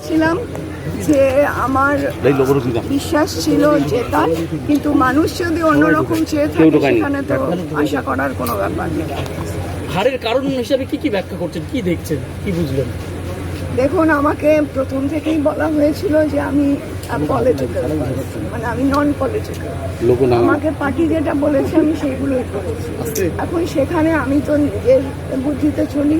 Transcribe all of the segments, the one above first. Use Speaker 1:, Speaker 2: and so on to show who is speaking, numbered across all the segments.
Speaker 1: ছিলাম যে আমার বিশ্বাস ছিল জেতার কিন্তু মানুষ যদি অন্যরকম চেয়ে থাকে সেখানে তো আশা করার কোনো ব্যাপার নেই।
Speaker 2: হারের কারণ হিসাবে কি কি ব্যাখ্যা করছেন? কি দেখছেন? কি বুঝলেন?
Speaker 1: দেখুন আমাকে প্রথম থেকেই বলা হয়েছিল যে আমি পলিটিক্যাল মানে আমি নন পলিটিক্যাল আমাকে পার্টি যেটা বলেছে আমি সেইগুলোই করেছি। এখন সেখানে আমি তো নিজের বুদ্ধিতে চলি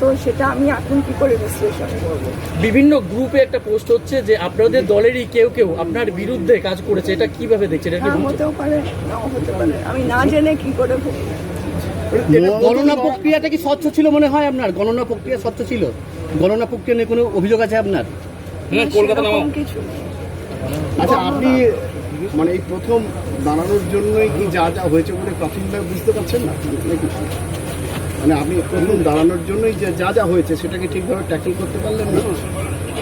Speaker 1: তো সেটা আমি এখন কি করে বিশ্লেষণ করব?
Speaker 2: বিভিন্ন গ্রুপে একটা পোস্ট হচ্ছে যে আপনাদের দলেরই কেউ কেউ আপনার বিরুদ্ধে কাজ করেছে এটা কীভাবে দেখছেন? এটা
Speaker 1: হতেও পারে নাও হতে পারে। আমি না জেনে কি করে
Speaker 3: গণনা প্রক্রিয়াটা কি স্বচ্ছ ছিল মনে হয় আপনার? গণনা প্রক্রিয়া স্বচ্ছ ছিল? গণনা প্রক্রিয়া নিয়ে কোনো অভিযোগ আছে আপনার?
Speaker 1: সেরকম কিছু নেই।
Speaker 4: আচ্ছা আপনি মানে এই প্রথম দাঁড়ানোর জন্যই কি যা যা হয়েছে বলে প্রাথমিকভাবে বুঝতে পারছেন না? নাকি মানে আপনি প্রথম দাঁড়ানোর জন্যই যে যা যা হয়েছে সেটাকে ঠিকভাবে ট্যাকেল করতে পারলেন না?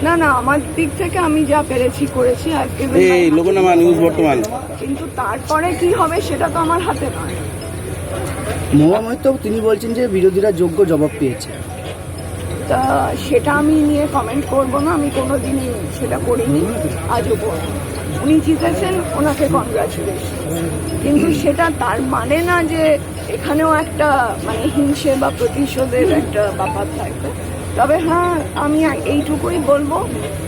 Speaker 1: না না আমার দিক থেকে আমি যা পেরেছি করেছি আজকে
Speaker 5: এই লোকনামা নিউজ বর্তমান।
Speaker 1: কিন্তু তারপরে কি হবে সেটা তো আমার হাতে নয়।
Speaker 3: মহাময় তো তিনি বলছেন যে বিরোধীরা যোগ্য জবাব পেয়েছে।
Speaker 1: তা, সেটা আমি নিয়ে কমেন্ট করব না, আমি কোনো দিনই সেটা করিনি, আজও করব উনি জিতেছেন, ওনাকে কনগ্রাচুলেশন কিন্তু সেটা তার মানে না যে এখানেও একটা মানে হিংসে বা প্রতিশোধের একটা ব্যাপার থাকবে। তবে হ্যাঁ আমি এইটুকুই বলব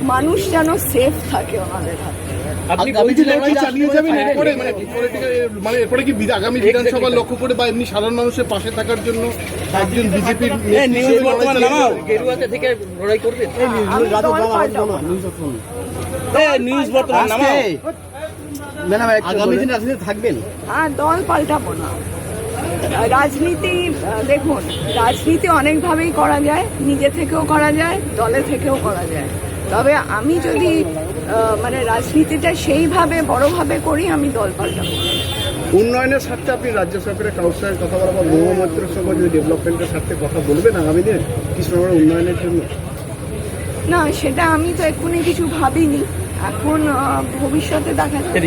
Speaker 1: মানুষ যেন সেফ থাকে ওনাদের হাতে।
Speaker 2: আপনি
Speaker 3: চালিয়ে যাবেন
Speaker 2: হ্যাঁ,
Speaker 4: এরপরে মানে political মানে এরপরে কি বিধা- আগামী বিধানসভা লক্ষ্য করে বা এমনি সাধারণ মানুষের পাশে থাকার জন্য একজন বিজেপির
Speaker 5: নিউজ বর্তমান নামাও
Speaker 2: গেরুয়াতে থেকে লড়াই করবেন?
Speaker 1: আমি দল পাল্টাবো না।
Speaker 5: নিউজ বর্তমান নামাও।
Speaker 3: ম্যাডাম আগামী দিনে রাজনীতি থাকবেন?
Speaker 1: আর দল পাল্টাবো না। রাজনীতি দেখুন রাজনীতি অনেকভাবেই করা যায় নিজে থেকেও করা যায় দলে থেকেও করা যায়। তবে আমি যদি মানে রাজনীতিটা সেইভাবে বড়ভাবে করি আমি দল পাল্টাবো
Speaker 4: উন্নয়নের স্বার্থে আপনি রাজ্য সরকারের কাউন্সিলের কথা বলা বা মহামৈত্রের সঙ্গে যদি ডেভেলপমেন্টের স্বার্থে কথা বলবেন আগামী দিনে কৃষ্ণনগরের উন্নয়নের জন্য?
Speaker 1: না সেটা আমি তো এক্ষুনি কিছু ভাবিনি। এখন ভবিষ্যতে দেখা যাবে।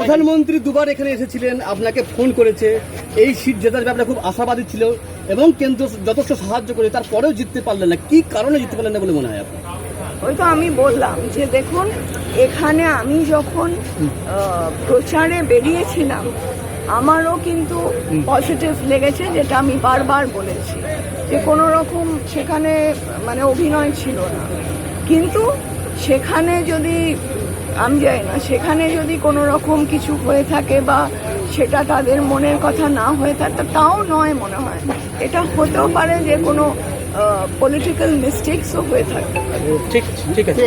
Speaker 3: প্রধানমন্ত্রী দুবার এখানে এসেছিলেন আপনাকে ফোন করেছে। এই সিট জেতার ব্যাপারে খুব আশাবাদী ছিল এবং কেন্দ্র যথেষ্ট সাহায্য করে তারপরেও জিততে পারলেন না। কি কারণে জিততে পারলেন না বলে মনে হয় আপনার?
Speaker 1: ওই তো আমি বললাম যে দেখুন এখানে আমি যখন প্রচারে বেরিয়েছিলাম আমারও কিন্তু পজিটিভ লেগেছে যেটা আমি বারবার বলেছি যে কোনো রকম সেখানে মানে অভিনয় ছিল না। কিন্তু সেখানে যদি আমি যাই না। সেখানে যদি কোনো রকম কিছু হয়ে থাকে বা সেটা তাদের মনের কথা না হয়ে থাকে তাও নয় মনে হয়। এটা হতেও পারে যে কোনো পলিটিক্যাল মিস্টেকসও হয়ে থাকে।
Speaker 2: ঠিক ঠিক আছে।